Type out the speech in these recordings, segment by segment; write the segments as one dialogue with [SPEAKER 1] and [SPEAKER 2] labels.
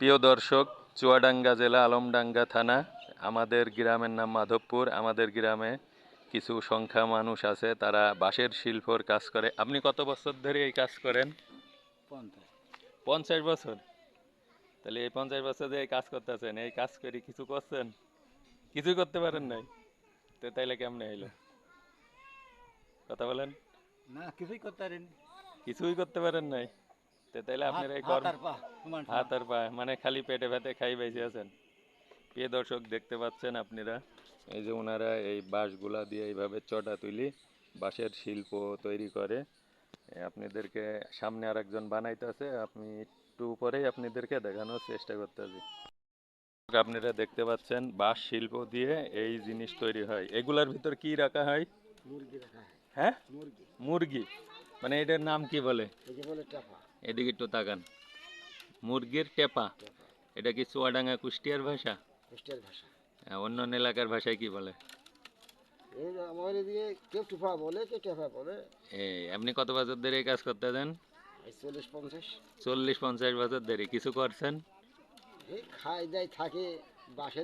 [SPEAKER 1] প্রিয় দর্শক চুয়াডাঙ্গা জেলা আলমডাঙ্গা থানা আমাদের গ্রামের নাম মাধবপুর আমাদের গ্রামে কিছু সংখ্যা মানুষ আছে তারা বাঁশের শিল্পর কাজ করে। আপনি কত বছর ধরে এই কাজ করেন?
[SPEAKER 2] পঞ্চাশ।
[SPEAKER 1] বছর? তাহলে এই পঞ্চাশ বছর ধরে এই কাজ করতেছেন এই কাজ করে কিছু করছেন? কিছুই করতে পারেন নাই? তো তাইলে কেমনে হইল? কথা বলেন।
[SPEAKER 2] না কিছুই করতে পারেন
[SPEAKER 1] কিছুই করতে পারেন নাই? তো তাইলে আপনার এই
[SPEAKER 2] হাত
[SPEAKER 1] কর্ম
[SPEAKER 2] আর পা
[SPEAKER 1] হাত আর পা মানে খালি পেটে ভাতে খাই বেঁচে আছেন। প্রিয় দর্শক দেখতে পাচ্ছেন আপনারা এই যে ওনারা এই বাঁশগুলা দিয়ে এইভাবে চটা তুলি বাঁশের শিল্প তৈরি করে। আপনাদেরকে সামনে আর একজন বানাইতেছে আপনি একটু পরেই আপনাদেরকে দেখানোর চেষ্টা করতেছি। আপনারা দেখতে পাচ্ছেন বাঁশ শিল্প দিয়ে এই জিনিস তৈরি হয়। এগুলার ভিতর কি রাখা হয়?
[SPEAKER 2] মুরগি রাখা হয়।
[SPEAKER 1] হ্যাঁ?
[SPEAKER 2] মুরগি।
[SPEAKER 1] মুরগি। মানে এটার নাম কি বলে? এদিকে একটু তাকান। মুরগির টেপা এটা কি চুয়াডাঙ্গা কুষ্টিয়ার ভাষা?
[SPEAKER 2] কুষ্টিয়ার ভাষা।
[SPEAKER 1] আহ, অন্য অন্য এলাকার ভাষায় কি বলে? কত বছর ধরে কাজ করতে দেন
[SPEAKER 2] চল্লিশ পঞ্চাশ।
[SPEAKER 1] বছর ধরে কিছু করছেন?
[SPEAKER 2] এই খাই দেয় থাকে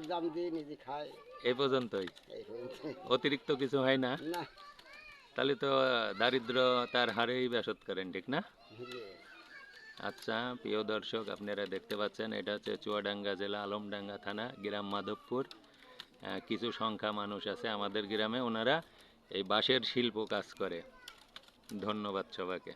[SPEAKER 2] দাম দিয়ে নিজে খায়
[SPEAKER 1] এই পর্যন্তই? অতিরিক্ত কিছু হয় না? তাহলে তো দারিদ্র তার হারেই ব্যাসত করেন ঠিক না? আচ্ছা প্রিয় দর্শক, আপনারা দেখতে পাচ্ছেন, এটা হচ্ছে চুয়াডাঙ্গা জেলা, আলমডাঙ্গা থানা, গ্রাম মাধবপুর। কিছু সংখ্যা মানুষ আছে আমাদের গ্রামে, ওনারা এই বাঁশের শিল্প কাজ করে। ধন্যবাদ সবাইকে।